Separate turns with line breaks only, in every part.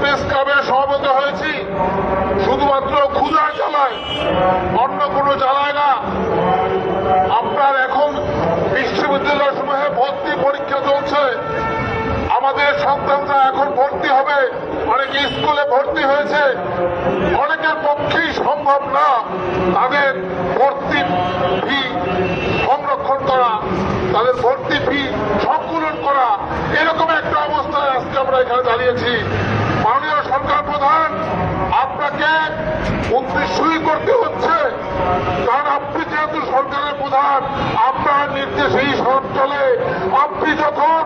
Press ক্লাবে সমবেত হয়েছি। শুধুমাত্র ক্ষুধার জ্বালায়, অন্য কোনো জ্বালায় না। আপনার এখন বিশ্ববিদ্যালয় সমূহে ভর্তি পরীক্ষা চলছে। আমাদের সন্তানরা এখন ভর্তি হবে। অনেকে স্কুলে ভর্তি হয়েছে। অনেকের পক্ষেই সম্ভব না তাদের ভর্তি ফি সংরক্ষণ করা, তাদের ভর্তি ফি সংকুলন করা। এরকম একটা অবস্থায় আজকে আমরা এখানে দাঁড়িয়েছি। মাননীয় সরকার প্রধান, আপনাকে উদ্দেশ্যই করতে হচ্ছে। কারণ আপনি যেহেতু সরকারের প্রধান, আপনার নির্দেশেই সব চলে। আপনি যখন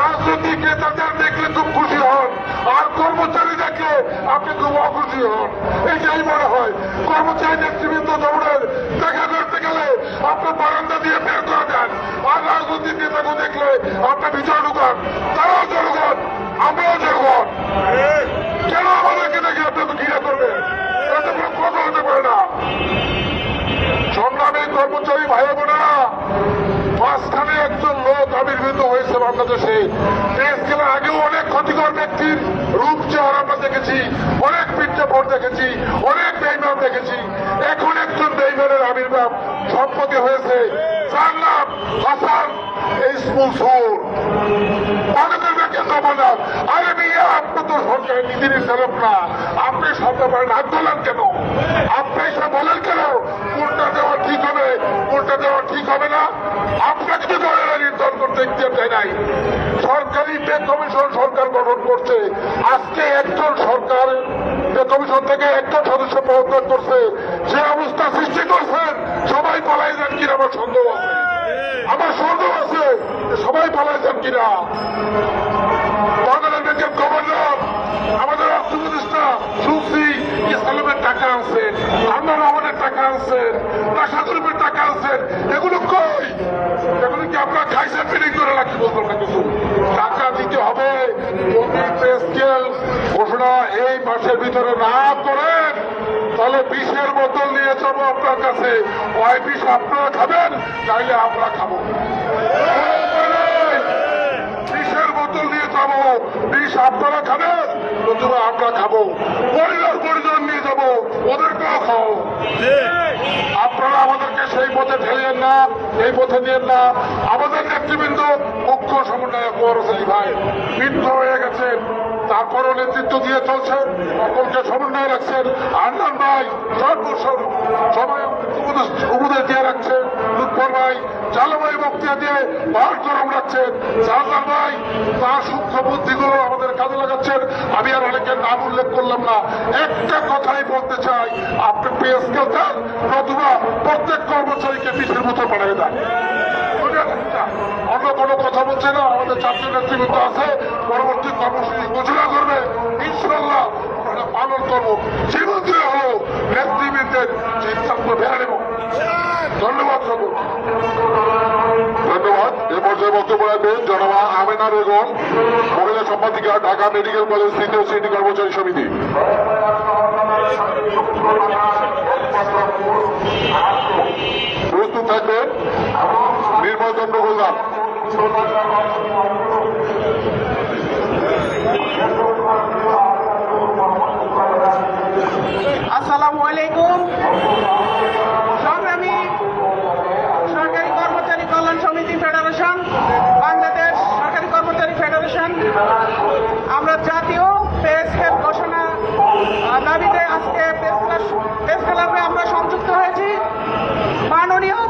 রাজনৈতিক নেতাদের দেখলে খুব খুশি হন, আর কর্মচারী দেখলে আপনি খুব অখুশি হন। এইটাই মনে হয়। কর্মচারী নেতৃবৃন্দ দৌড়ের দেখা করতে গেলে আপনার বারান্দা দিয়ে বের করে দেন আর রাজনৈতিক নেতাকে দেখলে আপনি বিচার ঢুকান। তারাও জনগণ, আমরাও জনগণ। কর্মচারী ভাই বোনেরা, মাঝখানে একজন লোক আবির্ভূত হয়েছে বাংলাদেশে। দেশ গেলে আগেও অনেক ক্ষতিকর ব্যক্তির রূপ চেহারা আমরা দেখেছি, অনেক প্রেক্ষাপট দেখেছি, অনেক বেইমান দেখেছি। এখন একজন বেইমানের আবির্ভাব সম্পত্তি হয়েছে। যার নাম হাসান আপনি তো পারেন হাত তোলেন কেন? আপনি এসে বলেন কেন? কোনটা দেওয়া ঠিক হবে কোনটা দেওয়া ঠিক হবে না। আপনাকে তো নির্ধারণ করতে দেয় নাই। সরকারি পে কমিশন সরকার গঠন করছে। আজকে একজন সরকার পে কমিশন থেকে একজন সদস্য পদত্যাগ করছে। যে অবস্থা সৃষ্টি করছেন, সবাই পালাই যান কিনা আমার সন্দেহ আছে। আমার সন্দেহ আছে সবাই পালাই যান কিনা। বাংলাদেশ ব্যাংকের গভর্নর, আমাদের অর্থ উপদেষ্টা শুনছি ইসলামের টাকা আনছেন আন্না রহমানের টাকা আনছেন রাশাদুরুমের টাকা আনছেন, এগুলো কই? এগুলো কি আপনার খাইছে ফিরিং করে রাখি বলবেন না কিছু? টাকা দিতে হবে। ঘোষণা এই মাসের ভিতরে না করেন। তাহলে বিষের বোতল নিয়ে যাব আপনার কাছে। ওই বিষ আপনারা খাবেন? তাইলে আমরা খাব। বিষের বোতল নিয়ে যাব। বিষ আপনারা খাবেন? নতুবা আমরা খাব। পরিবার পরিজন নিয়ে যাব। ওদেরকেও খাও। আপনারা আমাদেরকে সেই পথে ঠেলিয়েন না, এই পথে নিয়েন না। আমাদের নেতৃবৃন্দ মুখ্য সমন্বয়ক ভাই, বৃদ্ধ হয়ে গেছেন। তারপরও নেতৃত্ব দিয়ে চলছেন। সকলকে সমন্বয় রাখছেন। আন্দান ভাই সর্বসর সবাই উপদেশ দিয়ে রাখছেন। লুৎফর ভাই জালভাই বক্তিয়া দিয়ে বার গরম রাখছেন। সাহাজার ভাই তার সূক্ষ্ম বুদ্ধিগুলো আমাদের কাজে লাগাচ্ছেন। আমি আর অনেকের নাম উল্লেখ করলাম না। একটা কথাই বলতে চাই। আপনি পেয়ে স্কেল দেন নতুবা প্রত্যেক কর্মচারীকে পিঠের মতো বানিয়ে দেন। কোনো কথা বলছে না, আমাদের চারজন নেতৃবৃন্দ আছে, পরবর্তী কর্মসূচি ঘোষণা করবে ইনশাল্লাহ আমরা পালন করব। জীবন দিয়ে হলো নেতৃবৃন্দের সিদ্ধান্ত নেব ধন্যবাদ সকলকে। ধন্যবাদ। জনমা আমেনা বেগম, মহিলা সম্পাদিকা, ঢাকা মেডিকেল কলেজ তৃতীয় শ্রেণি কর্মচারী সমিতি প্রস্তুত থাকবেন নির্মল চন্দ্র গোলদার
আসসালামু আলাইকুম। সরকারি কর্মচারী কল্যাণ সমিতি ফেডারেশন, বাংলাদেশ সরকারি কর্মচারী ফেডারেশন। আমরা জাতীয় পে স্কেল ঘোষণা দাবিতে আজকে প্রেস ক্লাবে আমরা সংযুক্ত হয়েছি। মাননীয়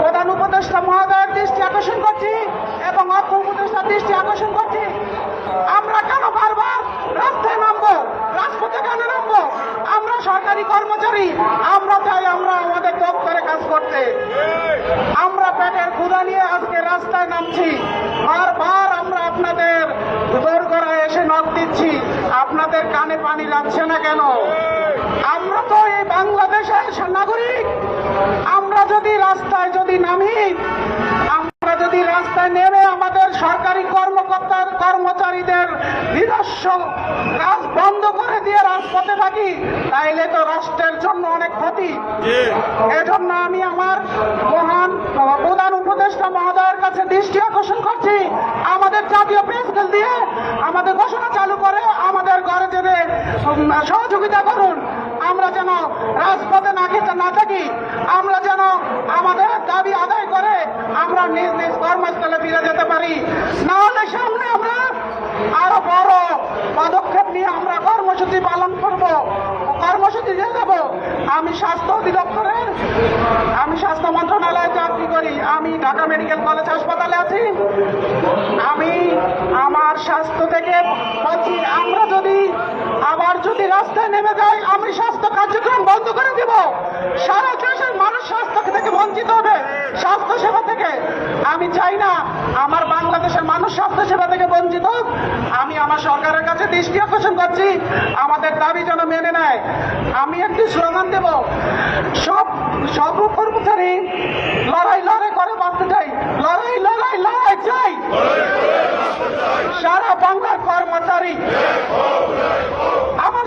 প্রধান উপদেষ্টা মহোদয়ের দৃষ্টি আকর্ষণ করছি এবং অর্থ দৃষ্টি আকর্ষণ করছি। আমরা কেন বারবার রাস্তায় নামবো, রাজপথে কেন নামবো? আমরা সরকারি কর্মচারী, আমরা চাই আমরা আমাদের দপ্তরে কাজ করতে। আমরা পেটের ক্ষুধা নিয়ে আজকে রাস্তায় নামছি। বারবার আমরা আপনাদের করা এসে নখ দিচ্ছি। আপনাদের কানে পানি লাগছে না কেন? আমরা তো এই বাংলাদেশের নাগরিক। আমরা যদি রাস্তায় যদি নামি রাস্তায় নেমে আমাদের সরকারি কর্মকর্তার কর্মচারীদের নিজস্ব কাজ বন্ধ করে দিয়ে রাজপথে থাকি তাইলে তো রাষ্ট্রের জন্য অনেক ক্ষতি। এজন্য আমি আমার মহান প্রধান উপদেষ্টা মহোদয়ের কাছে দৃষ্টি আকর্ষণ করছি। আমাদের জাতীয় প্রেস দিয়ে আমাদের ঘোষণা চালু করে আমাদের উম, সহযোগিতা করুন। আমরা যেন রাজপথে না খেতে না থাকি, আমরা যেন আমাদের দাবি আদায় করে আমরা নিজ নিজ কর্মস্থলে ফিরে যেতে পারি। না হলে সামনে আমরা আরও বড় পদক্ষেপ নিয়ে আমরা কর্মসূচি পালন করব, কর্মসূচি দিয়ে যাব। আমি স্বাস্থ্য অধিদপ্তরের, আমি স্বাস্থ্য মন্ত্রণালয়ে চাকরি করি, আমি ঢাকা মেডিকেল কলেজ হাসপাতালে আছি। আমি আমার স্বাস্থ্য থেকে আমরা যদি আবার যদি রাস্তায় নেমে যায় আমি স্বাস্থ্য কার্যক্রম বন্ধ করে দিব। সারা দেশের মানুষ স্বাস্থ্য থেকে বঞ্চিত হবে, স্বাস্থ্য সেবা থেকে। আমি চাই না আমার বাংলাদেশের মানুষ স্বাস্থ্য সেবা থেকে বঞ্চিত আমি আমার সরকারের কাছে দৃষ্টি আকর্ষণ করছি। আমাদের দাবি যেন মেনে নেয়। আমি একটি স্লোগান দেব, সব সব কর্মচারী লড়াই লড়াই করে বাঁচতে চাই। লড়াই লড়াই লড়াই চাই। সারা বাংলার কর্মচারী।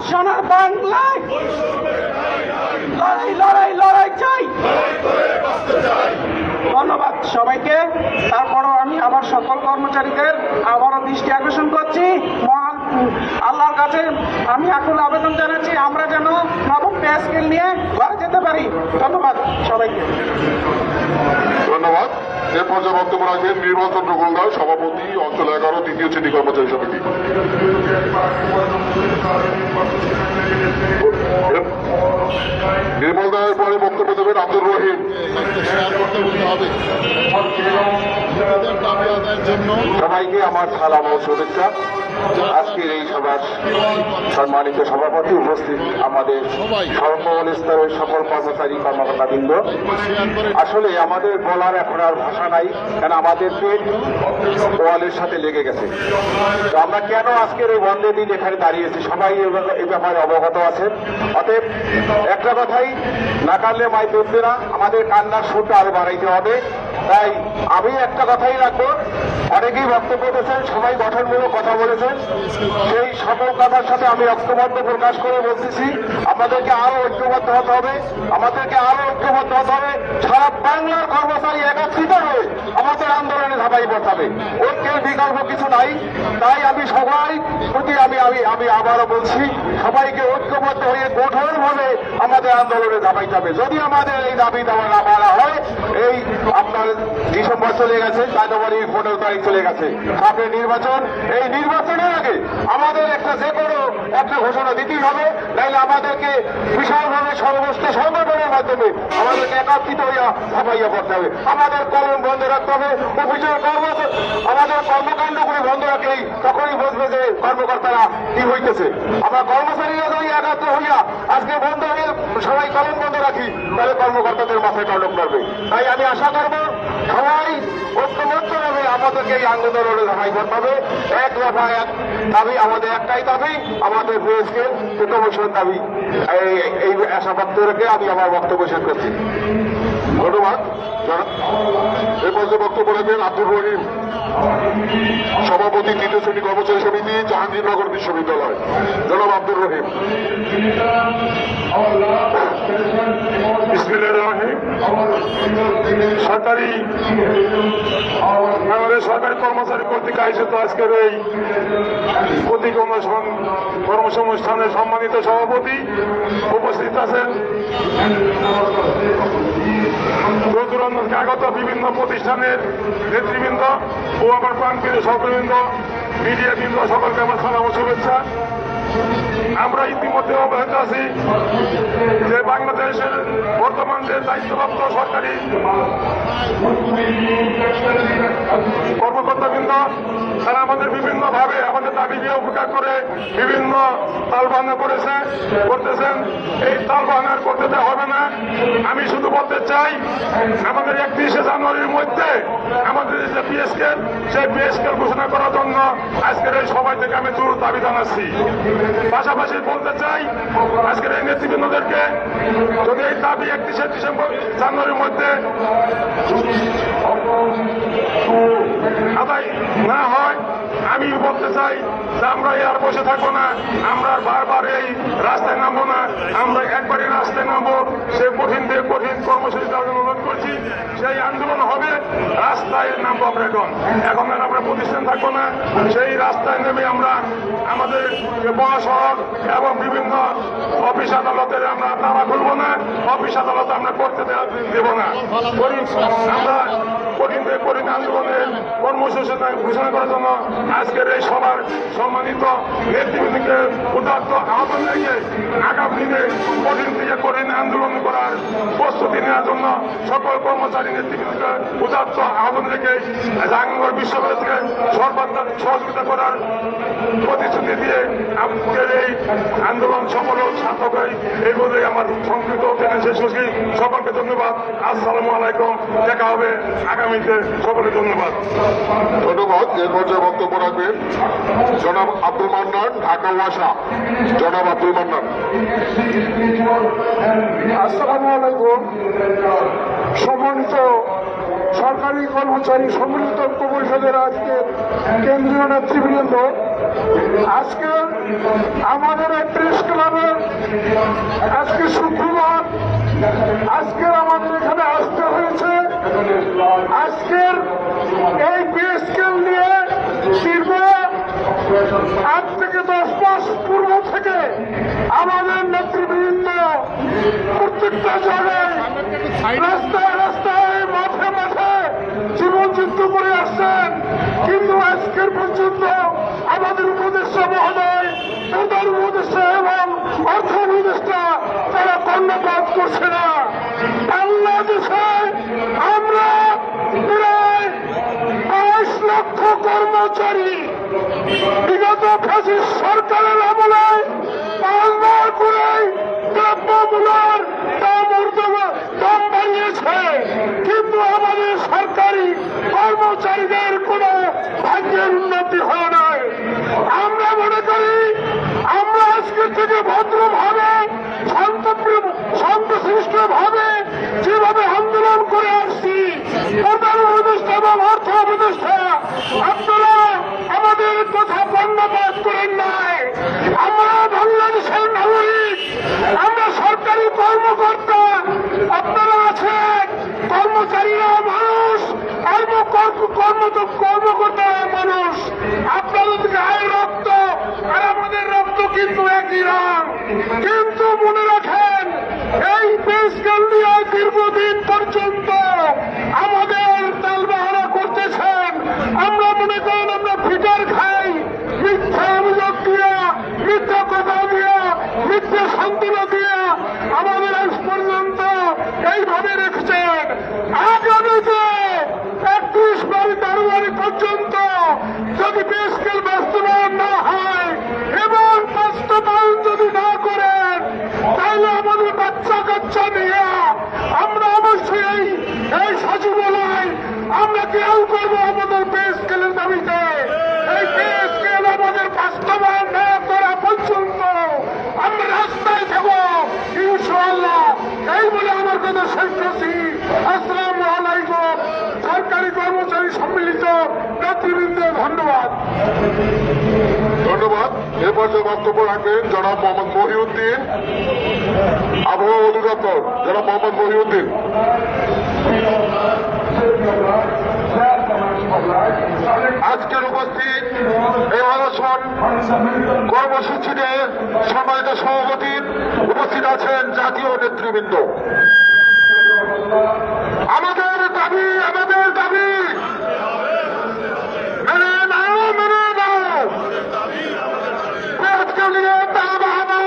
সোনার বাংলায়। লড়াই লড়াই লড়াই চাই। ধন্যবাদ সবাইকে। তারপরও আমি আমার সকল কর্মচারীদের আবারও দৃষ্টি আকর্ষণ করছি। মহান, আল্লাহর কাছে আমি এখন আবেদন জানাচ্ছি, আমরা যেন নবম পে নিয়ে ঘরে যেতে পারি। ধন্যবাদ সবাইকে।
ধন্যবাদ। এ পর্যায়ে বক্তব্য রাখবেন নির্বাচন গোলদার, সভাপতি, অঞ্চল এগারো, তৃতীয় শ্রেণি কর্মচারী সমিতি। নির্মল দায়ের পরে বক্তব্য দেবেন আব্দুর রহিম।
সবাইকে আমার সালাম ও শুভেচ্ছা। আজকের এই সভার সম্মানিত সভাপতি উপস্থিত আমাদের সকল স্তরের সকল কর্মচারী, কর্মকর্তাবৃন্দ।
শেয়ার করে
আসলে আমাদের বলার এখন আর ভাষা নাই কারণ আমাদের পেট ওয়ালের সাথে লেগে গেছে। তো আমরা কেন আজকের এই বন্ধে দিন এখানে দাঁড়িয়েছি? সবাই এই ব্যাপারে অবগত আছে অতএব একটা কথাই, না কাঁদলে মাই দেখবে না আমাদের কান্নার সুরটা আরও বাড়াইতে হবে। তাই আমি একটা কথাই রাখব। অনেকেই বক্তব্য দিয়েছেন, সবাই গঠনমূলক কথা বলেছেন। সেই সকল কথার সাথে আমি ঐক্যবদ্ধ প্রকাশ করে বলতেছি, আমাদেরকে আরও ঐক্যবদ্ধ হতে হবে, আমাদেরকে আরও ঐক্যবদ্ধ হতে হবে। সারা বাংলার কর্মচারী একত্রিত হয়ে আমাদের আন্দোলনে ধাপাই পড়তে ঐক্যের বিকল্প কিছু নাই। তাই আমি সবাই প্রতি আমি আমি আমি আবারও বলছি, সবাইকে ঐক্যবদ্ধ হয়ে কঠোরভাবে আমাদের আন্দোলনে ধাপাইতে হবে যদি আমাদের এই দাবি দেওয়া না হয়, এই আপনার ডিসেম্বর চলে গেছে জানুয়ারি পনেরো তারিখ চলে গেছে। সামনে নির্বাচন, এই নির্বাচনের আগে আমাদের একটা যে কোনো একটা ঘোষণা দিতেই হবে নাইলে আমাদেরকে বিশালভাবে সর্বস্ত সংগঠনের মাধ্যমে আমাদেরকে একত্রিত হইয়া ছাপাইয়া করতে হবে। আমাদের কলম বন্ধ রাখতে হবে, অফিসের কর্ম আমাদের কর্মকাণ্ড করে বন্ধ রাখলেই তখনই বুঝবে যে কর্মকর্তারা কি হইতেছে। আমরা কর্মচারীরা যদি একাত্র হইয়া আজকে বন্ধ হয়ে সবাই কলম বন্ধ রাখি, তাহলে কর্মকর্তাদের মাথায় কলম করবে তাই আমি আশা করব, সবাই ঐক্যবদ্ধভাবে আমাদেরকে এই আন্দোলনে ধারাই করতে হবে এক দফা এক দাবি, আমাদের একটাই দাবি, আমাদের দেশকে কমিশন দাবি। এই এই আশা ব্যক্ত রেখে আমি আমার বক্তব্য শেষ করছি।
ধন্যবাদ। যারা- বক্তব্য রাখবেন আব্দুর রহিম সভাপতি তৃতীয় শ্রেণি কর্মচারী সমিতি, জাহাঙ্গীরনগর বিশ্ববিদ্যালয়। জনাব আব্দুর রহিম।
সরকারি সরকারি কর্মচারী কর্তৃক আয়োজিত আজকের এই প্রতীক কর্মসংস্থানের সম্মানিত সভাপতি উপস্থিত আছেন। দূর আগত বিভিন্ন প্রতিষ্ঠানের নেতৃবৃন্দ ও আমার প্রাণপ্রিয় সহকর্মীবৃন্দ মিডিয়াবৃন্দ সকলকে আমার সালাম শুভেচ্ছা। আমরা ইতিমধ্যে অবহিত আছি যে বাংলাদেশের বর্তমান যে দায়িত্বপ্রাপ্ত সরকারি কর্মকর্তাবৃন্দ, তারা আমাদের বিভিন্ন ভাবে আমাদের দাবিকে উপকার করে বিভিন্ন তাল তালবাহানা করেছে, করতেছেন। এই তাল তালবাহানার করতে দেওয়া হবে না। আমি শুধু বলতে চাই, আমাদের একত্রিশে জানুয়ারির মধ্যে আমাদের যে পিএসকেল সেই পিএসকেল ঘোষণা করার জন্য আজকের এই সবাই থেকে আমি জোর দাবি জানাচ্ছি। পাশাপাশি বলতে চাই আজকের এই নেতৃবৃন্দদেরকে যদি এই দাবি একত্রিশে ডিসেম্বর জানুয়ারির মধ্যে আদায় না হয় আমি আমি বলতে চাই যে আমরা আর বসে থাকব না, আমরা বারবার এই রাস্তায় নামবো না, আমরা একবারই রাস্তায় নামবো। সে কঠিন থেকে কঠিন কর্মসূচি দেওয়ার অনুরোধ করছি, সেই আন্দোলন হবে, রাস্তায় নামবো আমরা এখন। এখন আর আমরা প্রতিষ্ঠান থাকব না, সেই রাস্তায় নেমে আমরা আমাদের মহাসড়ক এবং বিভিন্ন অফিস আদালতের আমরা তালা খুলবো না, অফিস আদালত আমরা করতে দেব না। আমরা কঠিন থেকে কঠিন আন্দোলনের কর্মসূচি ঘোষণা করার জন্য আজকের এই সভার সম্মানিত নেতৃবৃন্দকে উদাত্ত আহ্বান রেখে আগামী দিনে কঠিন থেকে কঠিন আন্দোলন করার প্রস্তুতি নেওয়ার জন্য সকল কর্মচারী নেতৃবৃন্দকে উদাত্ত আহ্বান রেখে জাহাঙ্গীরনগর বিশ্ববিদ্যালয় থেকে সর্বাত্মক সহযোগিতা করার প্রতিশ্রুতি দিয়ে আজকের এই আন্দোলন সফল সার্থক হয় এই বলে আমার সংক্ষিপ্ত সকলকে ধন্যবাদ। আসসালামু আলাইকুম। দেখা হবে আগামীতে সকলকে ধন্যবাদ।
ধন্যবাদ এর পর্যায়ে বক্তব্য রাখবেন জনাব আব্দুল মান্নান ঢাকা ওয়াসা। জনাব আব্দুল মান্নান।
আসসালামু আলাইকুম। সম্মানিত সরকারি কর্মচারী সম্মিলিত ঐক্য পরিষদের আজকে কেন্দ্রীয় নেতৃবৃন্দ আজকে আমাদের এই প্রেস ক্লাবের আজকে শুক্রবার আজকে আমাদের এখানে আসতে হয়েছে আজকের এই পে স্কেল নিয়ে দীর্ঘ আট থেকে দশ মাস পূর্ব থেকে আমাদের নেতৃবৃন্দ প্রত্যেকটা জায়গায় রাস্তায় রাস্তায়, মাঠে মাঠে জীবন যুদ্ধ করে আসছেন। কিন্তু আজকের পর্যন্ত আমাদের উপদেষ্টা মহোদয়, প্রধান উপদেষ্টা এবং অর্থ উপদেষ্টা, তারা কর্ণপাত করছে না। বাংলাদেশে আমরা প্রায় বাইশ লক্ষ কর্মচারী, বিগত ফ্যাসিস্ট সরকারের আমলে পালনার করে দ্রব্যমূলার দাম দাম বাড়িয়েছে। কিন্তু আমাদের সরকারি কর্মচারীদের কোনো ভাগ্যের উন্নতি হয় নাই। আমরা মনে করি আজকে থেকে ভদ্রভাবে, শান্তপ্রিয় শান্তশিষ্ট ভাবে যেভাবে আন্দোলন করে আসছি, প্রধান উপদেষ্টা এবং অর্থ উপদেষ্টা, আপনারা আমাদের কথা বর্ণপাত করেন নাই। আমরা বাংলাদেশের নাগরিক, আমরা সরকারি কর্মকর্তা, আপনারা আছেন কর্মচারীরা মানুষ, কর্ম কর্ম- কর্ম কর্মকর্তা মানুষ। আপনাদের গায়ে রক্ত কিন্তু একই রং কিন্তু মনে রাখেন, এই পেশকাল নিয়ে দীর্ঘদিন পর্যন্ত আমাদের তালবাহারা করতেছেন। আমরা মনে করেন আমরা ফিটার খাই, মিথ্যা অভিযোগ দিয়া, মিথ্যা কথা দিয়া, মিথ্যা সান্ত্বনা দিয়া আমাদের আজ পর্যন্ত এইভাবে রেখেছেন। আগামীতে একত্রিশ বাড়ি তেরো পর্যন্ত যদি পেশকেল বাস্তবায়ন না হয় বাস্তবায়ন যদি না করেন, তাহলে আমাদের বাচ্চা কাচ্চা নিয়ে আমরা অবশ্যই এই সচিবালয় আমরা কেউ করব আমাদের পে স্কেলের দাবিতে। এই পে স্কেল আমাদের বাস্তবায়ন না করা পর্যন্ত আমরা রাস্তায় থাকব। ইনশাআল্লাহ। এই বলে আমার কথা শেষ করছি। আসসালামু আলাইকুম। সরকারি কর্মচারী সম্মিলিত নেতৃবৃন্দ ধন্যবাদ।
ধন্যবাদ। এ পর্যায়ে বক্তব্য রাখবেন জনাব মোহাম্মদ মহিউদ্দিন। আবহাওয়া অধিদপ্তর, জনাব মোহাম্মদ মহিউদ্দিন। আজকের উপস্থিত এই অনশন কর্মসূচিতে সম্মানিত সভাপতি উপস্থিত আছেন জাতীয় নেতৃবৃন্দ। আমাদের দাবি আমাদের দাবি মেনে নাও মেনে নাও পেঁয়াজকে নিয়ে তাল বাহানা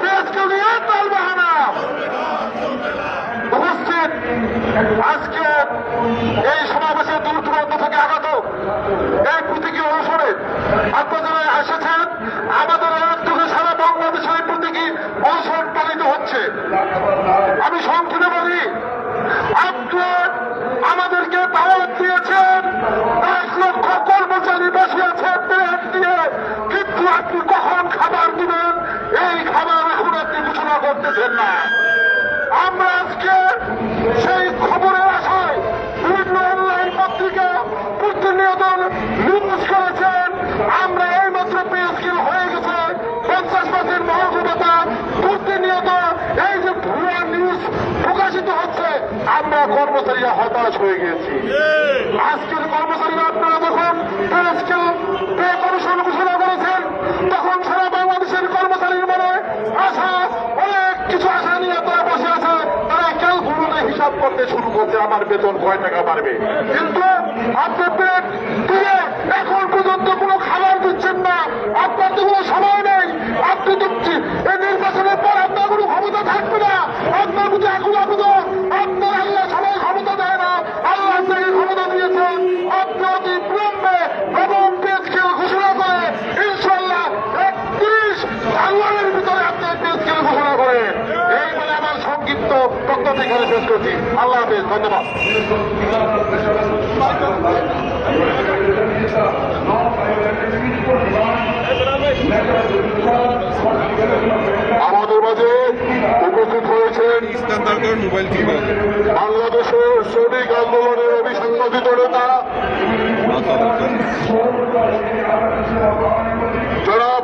পেঁয়াজকে নিয়ে তাল বাহানা উপস্থিত আজকে এই সমাবেশে দূর দূরান্ত থেকে আগত এই প্রতীকী অনুসরণে আপনারা এসেছেন। আমাদের উদ্যোগে সারা বাংলাদেশে এই প্রতীকী অনুসরণ পালিত হচ্ছে। আমি সংক্ষেপে বলি আপনি আপনি কখন খাবার দিবেন? এই খাবার এখন আপনি ঘোষণা করতেছেন না। আমরা আজকে সেই খবরের আশায় বিভিন্ন অনলাইন পত্রিকা প্রতিনিয়ত
নিউজ করেছেন। আমরা এইমাত্র পে স্কেল হয়ে গেছে। পঞ্চাশ পার্সেন্ট মহকুমতা প্রতিনিয়ত এই যে ভুয়া নিউজ প্রকাশিত হচ্ছে, আমরা কর্মচারীরা হতাশ হয়ে গেছি হিসাব শুরু করছে আমার বেতন কয় টাকা বাড়বে? কিন্তু আপনি দিয়ে এখন পর্যন্ত কোনো খাবার দিচ্ছেন না। আপনার তো কোনো সময় নেই। আপনি তো এই নির্বাচনের পর আপনার কোনো ক্ষমতা থাকবে না। আপনার প্রতি এখন আবেদন আপনার আল্লাহ সবাই ক্ষমতা দেয় না। আল্লাহ আপনাকে ক্ষমতা দিয়েছেন। আপনি অতি বিলম্বে এবং পেজ খেল ঘোষণা করে ইনশাল্লাহ একত্রিশ জানুয়ারির ভিতরে আপনি পেজ খেল ঘোষণা করেন এই বলে আমার সংক্ষিপ্ত বক্তব্য এখানে শেষ করছি। আল্লাহ হাফেজ ধন্যবাদ। আমাদের মাঝে উপস্থিত হয়েছেন বাংলাদেশের শ্রমিক আন্দোলনের অভিসংবাদিত নেতা। জনাব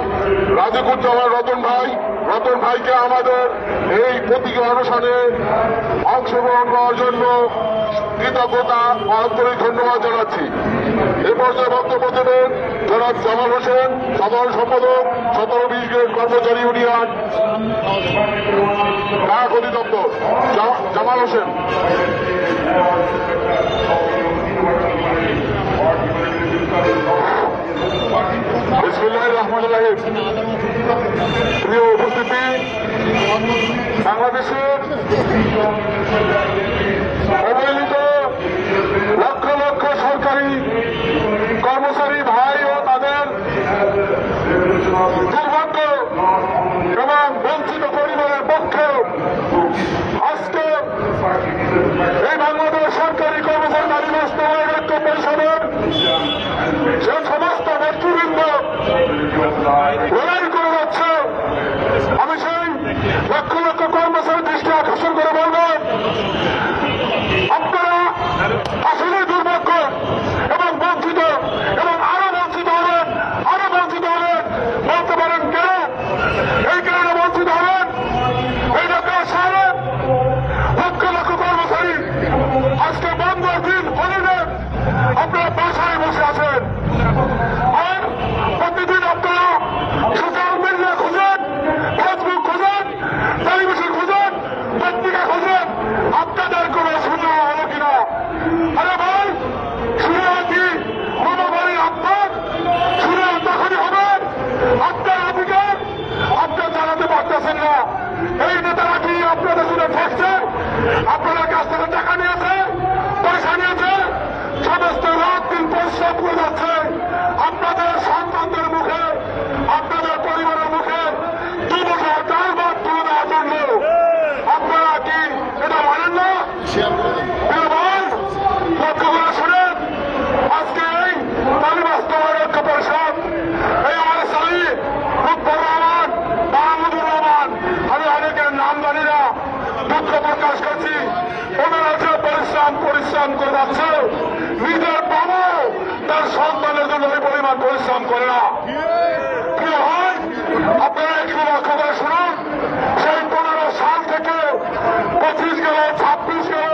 রাজিকুজ্জামান রতন ভাই রতন ভাইকে আমাদের এই প্রতীকী অনুষ্ঠানে অংশগ্রহণ করার জন্য কৃতজ্ঞতা, আন্তরিক ধন্যবাদ জানাচ্ছি। এ পর্যায়ে বক্তব্য দেবেন জনাব জামাল হোসেন, সাধারণ সম্পাদক, সতেরো বিশ কর্মচারী ইউনিয়ন ডাক অধিদপ্তর। জামাল হোসেন। প্রিয় উপস্থিতি বাংলাদেশের অবহেলিত লক্ষ লক্ষ সরকারি কর্মচারী ভাই ও তাদের দুর্ভাগ্য এবং বঞ্চিত পরিবারের পক্ষে আজকে এই বাংলাদেশ সরকারি কর্মচারী নারী বাস্তবায়ন ঐক্য পরিষদের যে সমস্ত নেতৃবৃন্দ লড়াই করে যাচ্ছে আমি সেই লক্ষ লক্ষ কর্মচারী দৃষ্টি আকর্ষণ করে বলব আপনারা আসলে দুর্ভাগ্য এবং বঞ্চিত এবং আরও বঞ্চিত হবেন আরও বঞ্চিত হবেন বলতে পারেন কেন এই কারণে বঞ্চিত হবেন এই ডাক্তার সাহেব লক্ষ লক্ষ কর্মচারী আজকে বন্ধের দিন হলিডে আপনারা বাসায় বসে আছেন আর প্রতিদিন আপনারা সোশ্যাল মিডিয়া খুঁজেন ফেসবুক খুঁজেন টেলিভিশন খুঁজেন পত্রিকা খুঁজেন আপনাদের কোনো সুবিধা হলো কিনা আরে ভাই শুনে আছি মনোবলী আপনার শুনে তখনই হবেন আপনার অধিকার আপনার জানাতে পারতেছেন না এই নেতারা কি আপনাদের শুনে ঠেকছে আপনাদের কাছ থেকে টাকা নিয়েছে পয়সা নিয়েছে সমস্ত রাত দিন পরিশ্রম করে যাচ্ছে আপনাদের সন্তানদের মুখে আপনাদের পরিবারের মুখে দু মুখে চার ভাত তুলে দেওয়ার জন্য আপনারা কি এটা মানেন না প্রিয় ভাই, লক্ষ্য করে শুনেন আজকে এই নারী বাস্তবায়ন ঐক্য পরিষদ এই আমার সালি লুৎফর রহমান মাহমুদুর রহমান আমি অনেকের নাম জানি না দুঃখ প্রকাশ করছি ওনারা যে পরিশ্রম পরিশ্রম করে যাচ্ছে, নিজের বাবা তার সন্তানের জন্য এই পরিমাণ পরিশ্রম করে না। প্রিয় ভাই আপনারা একটু লক্ষ্য শুনুন, সেই পনেরো সাল থেকে পঁচিশ গেল, ছাব্বিশ গেল,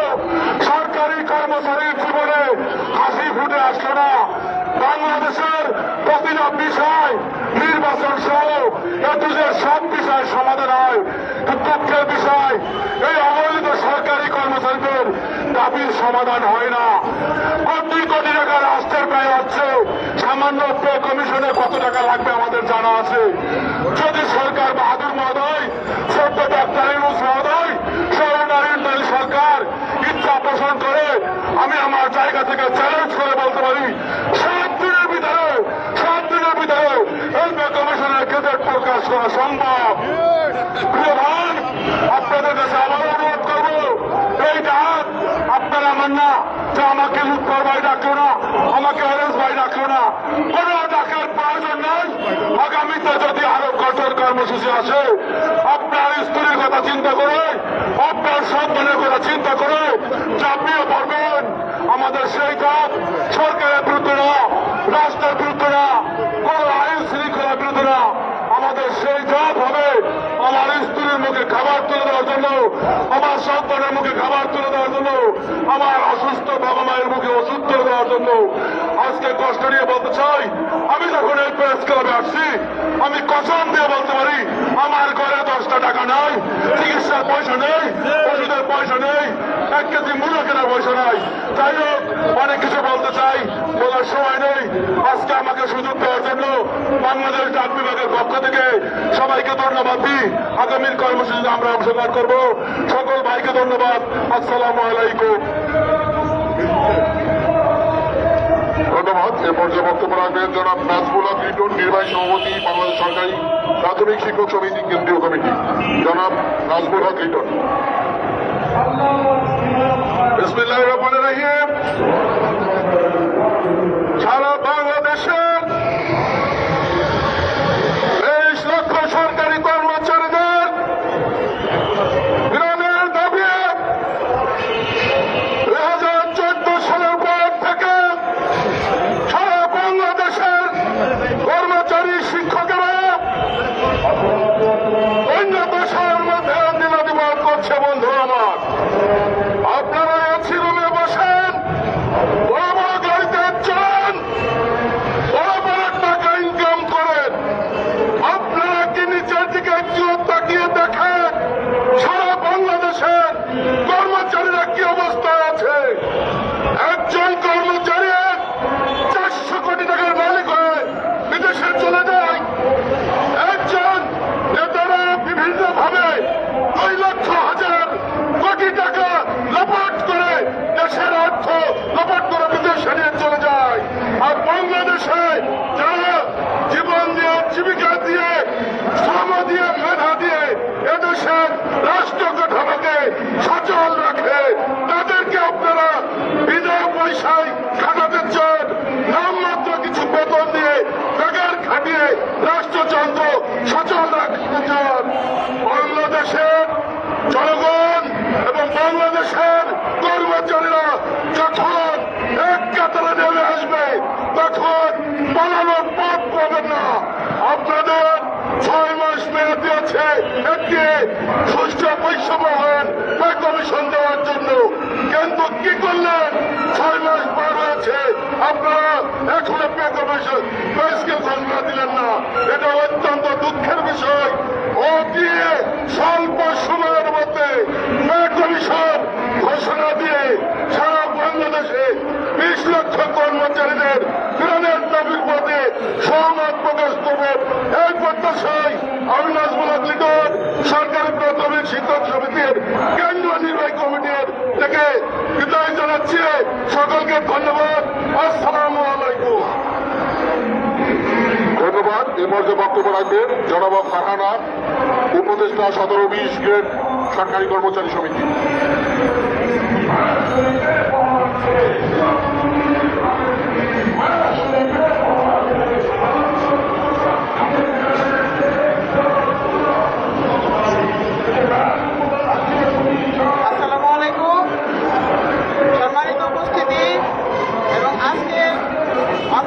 সরকারি কর্মচারীর জীবনে হাসি ফুটে আসলো না। বাংলাদেশের প্রতিটা বিষয় নির্বাচন সহ এতুজের সব বিষয় সমাধান হয়। দুঃখের বিষয়, এই অবহেলিত সরকারি কর্মচারীদের দাবির সমাধান হয় না। কোটি কোটি টাকা রাষ্ট্রের ব্যয় হচ্ছে। সামান্য কমিশনে কত টাকা লাগবে আমাদের জানা আছে। যদি সরকার বাহাদুর মহোদয় সত্য ডাক্তার ইউনুস মহোদয় সরকারি সরকার ইচ্ছা পোষণ করে, আমি আমার জায়গা থেকে চ্যালেঞ্জ করে বলতে পারি পে কমিশনের গেজেট প্রকাশ করা সম্ভব। প্রিয় ভাই, আপনাদের কাছে আবার অনুরোধ করব, এই ডাক আপনারা আমার না যে আমাকে লুৎফর ভাই ডাকলো না, আমাকে অরেঞ্জ ভাই ডাকলো না, কোন ডাকার প্রয়োজন নাই। আগামীতে যদি আরও কঠোর কর্মসূচি আসে, আপনার স্ত্রীর কথা চিন্তা করে, আপনার সন্তানের কথা চিন্তা করে চাপিয়ে পড়বেন
আমাদের সেই কাজ, সরকারের বিরুদ্ধে না, রাষ্ট্রের বিরুদ্ধে না, কোন আইন বিরুদ্ধে না আমাদের সেই জব হবে। আমার স্ত্রীর মুখে খাবার তুলে দেওয়ার জন্য, আমার সন্তানের মুখে খাবার তুলে দেওয়ার জন্য, আমার অসুস্থ বাবা মায়ের মুখে ওষুধ তুলে দেওয়ার জন্য। আজকে কষ্ট নিয়ে বলতে চাই, আমি যখন এই প্রেস ক্লাবে আসছি, আমি কসম দিয়ে বলতে পারি, আমার ঘরে দশটা টাকা নাই, চিকিৎসার পয়সা নেই, ওষুধের পয়সা নেই, এক কেজি মুড়ো কেনার পয়সা নাই। যাই হোক, অনেক কিছু বলতে চাই বলার সময় নেই আজকে আমাকে সুযোগ দেওয়ার জন্য বাংলাদেশ ডাক বিভাগের পক্ষ থেকে সবাইকে ধন্যবাদ দিই। আগামীর কর্মসূচিতে আমরা অংশগ্রহণ করব। সকল ভাইকে ধন্যবাদ। আসসালামু আলাইকুম।
ধন্যবাদ। এ পর্যায়ে বক্তব্য রাখবেন জনাব নাজমুল হক লিটন, নির্বাহী সভাপতি, বাংলাদেশ সরকারি প্রাথমিক শিক্ষক সমিতি, কেন্দ্রীয় কমিটি। জনাব নাজমুল হক লিটন।
সারা বাংলাদেশের বাংলাদেশে যারা জীবন দিয়ে, জীবিকা দিয়ে, শ্রম দিয়ে, মেধা দিয়ে এদেশের রাষ্ট্র কাঠামোকে সচল রাখে তাদেরকে আপনারা বিনা পয়সায় খাটাতে চান নামমাত্র কিছু বেতন দিয়ে বেগার খাটিয়ে রাষ্ট্রযন্ত্র সচল রাখতে চান বাংলাদেশের জনগণ এবং বাংলাদেশের কর্মচারীরা যখন এক কাতারে নেমে আসবে তখন পালানোর পথ পাবেন না। আপনাদের ছয় মাস মেয়াদি আছে। একটি সুষ্ঠু বৈষম্যহীন কমিশন দেওয়ার জন্য। কিন্তু কি করলেন? ছয় মাস পার হয়েছে। আপনারা এখনও পে কমিশন, পে স্কেল ঘোষণা দিলেন না। এটা অত্যন্ত দুঃখের বিষয়। দিয়ে স্বল্প সময়ের মধ্যে পে কমিশন ঘোষণা দিয়ে সারা বাংলাদেশে বিশ লক্ষ কর্মচারীদের ফিরনের দাবির পথে সহমত প্রকাশ করবেন এই প্রত্যাশায় আমি নাজমুল লিটন সরকারি প্রাথমিক শিক্ষক সমিতির কেন্দ্রীয় নির্বাহী কমিটির থেকে বিদায় জানাচ্ছি। সকলকে ধন্যবাদ। আসসালামু আলাইকুম।
ধন্যবাদ। এ পর্যায়ে বক্তব্য রাখবেন জনাব ফারহানা, উপদেষ্টা সতেরো বিশ গ্রেড সরকারি কর্মচারী সমিতি।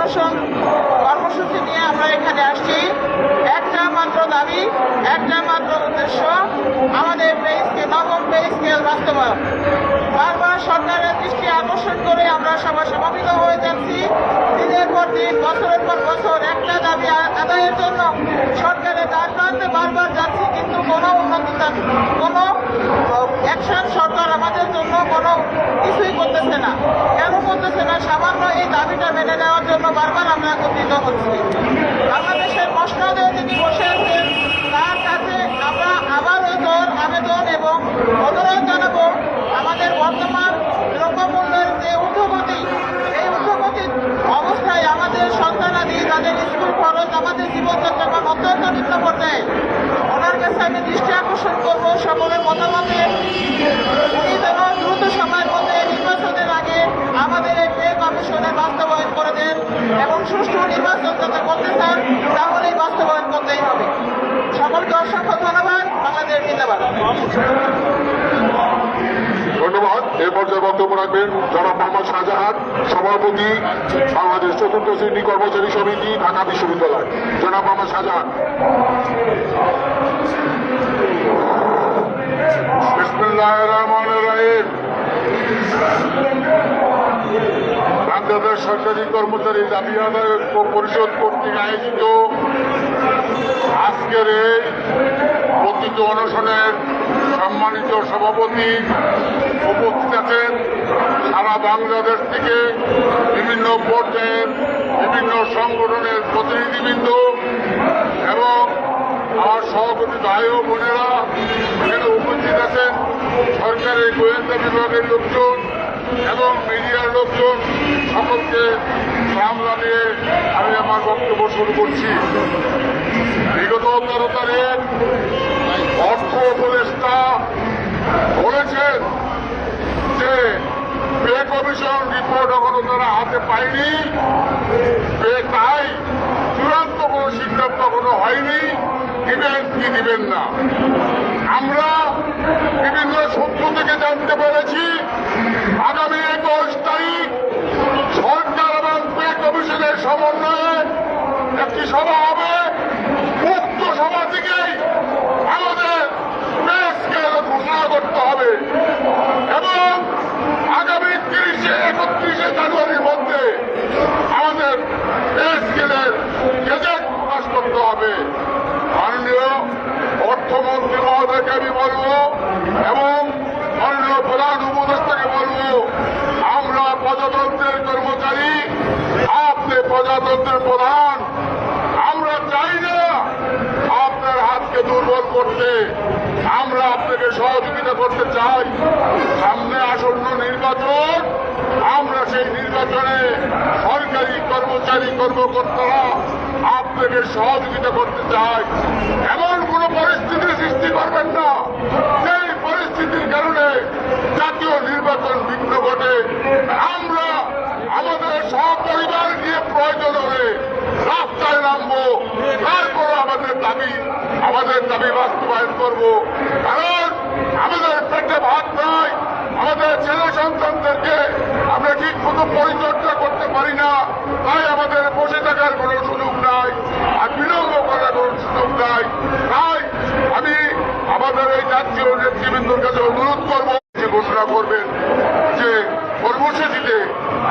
অনশন কর্মসূচি নিয়ে আমরা এখানে আসছি। একটা মাত্র দাবি, একটা মাত্র উদ্দেশ্য, আমাদের পে নবম পে স্কেল বাস্তবায়ন। বারবার সরকারের দৃষ্টি আকর্ষণ করে আমরা সবাই সমাপিত হয়ে যাচ্ছি। দিন, বছরের পর বছর একটা দাবি আদায়ের জন্য সরকারের দ্বার প্রান্তে বারবার যাচ্ছি, কিন্তু কোনো উন্নতি কোনো অ্যাকশন সরকার আমাদের জন্য কোনো কিছুই করতেছে না। কেন করতেছে না? সামান্য এই দাবিটা মেনে নেওয়ার জন্য বারবার আমরা একত্রিত হচ্ছি। বাংলাদেশের মসনদে তিনি বসে আছেন তার কাছে আমরা আবারও জোর আবেদন এবং অনুরোধ জানাব, আমাদের বর্তমান দ্রব্যমূল্যের যে ঊর্ধ্বগতি এই ঊর্ধ্বগতি অবস্থায় আমাদের সন্তানাদি তাদের স্কুল খরচ আমাদের জীবনযাত্রার মান অত্যন্ত নিম্ন পর্যায়ে ওনার কাছে আমি দৃষ্টি আকর্ষণ করব সকলের মতামতে। উনি যেন দ্রুত সময়ের মধ্যে নির্বাচনের আগে আমাদের এই পে কমিশনের বাস্তবায়ন করে দেন এবং সুষ্ঠু নির্বাচন যাতে করতে চান, তাহলেই বাস্তবায়ন করতেই হবে। সকলকে অসংখ্য ধন্যবাদ। বাংলাদেশ জিন্দাবাদ।
পর্যায়ে বক্তব্য রাখবেন। জনাব মোহাম্মদ শাহজাহান, সভাপতি, বাংলাদেশ চতুর্থ শ্রেণি কর্মচারী সমিতি, ঢাকা বিশ্ববিদ্যালয়। জনাব মোহাম্মদ শাহজাহান।
বাংলাদেশ সরকারি কর্মচারী দাবি আদায় পরিষদ কর্তৃক আয়োজিত আজকের এই অনশনের সম্মানিত সভাপতি উপস্থিত আছেন সারা বাংলাদেশ থেকে বিভিন্ন পর্যায়ের বিভিন্ন সংগঠনের প্রতিনিধিবৃন্দ এবং আমার সভাপতি ভাই ও বোনেরা, এখানে উপস্থিত আছেন সরকারের গোয়েন্দা বিভাগের লোকজন এবং মিডিয়ার লোকজন। সকলকে সালাম জানিয়ে আমি আমার বক্তব্য শুরু করছি। বিগত তেরো তারিখ অর্থ উপদেষ্টা বলেছেন যে পে কমিশন রিপোর্ট এখনও তারা হাতে পায়নি পে তাই চূড়ান্ত কোনো সিদ্ধান্ত এখনও হয়নি। দিবেন কি দিবেন না? আমরা বিভিন্ন সূত্র থেকে জানতে পেরেছি, আগামী একুশ তারিখ সরকার এবং পে কমিশনের সমন্বয়ে একটি সভা হবে। মুক্ত সভা থেকেই আমাদের ঘোষণা করতে হবে। এবং আগামী তিরিশে, একত্রিশে জানুয়ারির মধ্যে আমাদের স্কেলের গেজেট প্রকাশ করতে হবে। মাননীয় অর্থমন্ত্রী মহোদয়কে আমি এবং মাননীয় প্রধান উপদেষ্টাকে বলব, আমরা প্রজাতন্ত্রের কর্মচারী, আপনি প্রজাতন্ত্রের প্রধান। আমরা চাই না আপনার হাতকে দুর্বল করতে। আমরা আপনাকে সহযোগিতা করতে চাই। সামনে আসন্ন নির্বাচন, আমরা সেই নির্বাচনে সরকারি কর্মচারী কর্মকর্তারা আপনাকে সহযোগিতা করতে চাই। এমন কোন পরিস্থিতির সৃষ্টি করবেন না। সেই পরিস্থিতির কারণে জাতীয় নির্বাচন বিঘ্ন ঘটে। আমরা আমাদের সপরিবার নিয়ে প্রয়োজন হলে রাস্তায় নামবো তারপর আমাদের দাবি আমাদের দাবি বাস্তবায়ন করব। কারণ আমাদের পেটে ভাত নাই। আমাদের ছেলে সন্তানদেরকে আমরা ঠিক মতো পরিচর্যা করতে পারি না। তাই আমাদের বসে থাকার কোনো সুযোগ নাই আর বিলম্ব করার কোনো সুযোগ নাই তাই আমি আমাদের এই জাতীয় নেতৃবৃন্দর কাছে অনুরোধ করব যে ঘোষণা করবেন যে কর্মসূচিতে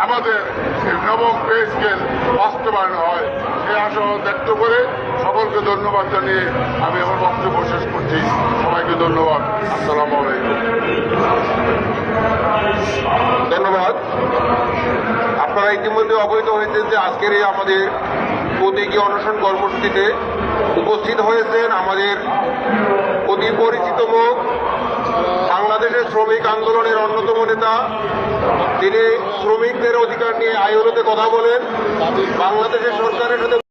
আমাদের এই নবম পে স্কেল বাস্তবায়ন হয় সেই আশা ব্যক্ত করে সকলকে ধন্যবাদ জানিয়ে আমি আমার বক্তব্য শেষ করছি। সবাইকে ধন্যবাদ। আসসালাম আলাইকুম।
ধন্যবাদ। আপনারা ইতিমধ্যে অবহিত হয়েছেন যে আজকের এই আমাদের প্রতীকী অনশন কর্মসূচিতে উপস্থিত হয়েছেন আমাদের অতি পরিচিত মুখ বাংলাদেশের শ্রমিক আন্দোলনের অন্যতম নেতা। তিনি শ্রমিকদের অধিকার নিয়ে আইওলোতে কথা বলেন। বাংলাদেশের সরকারের সাথে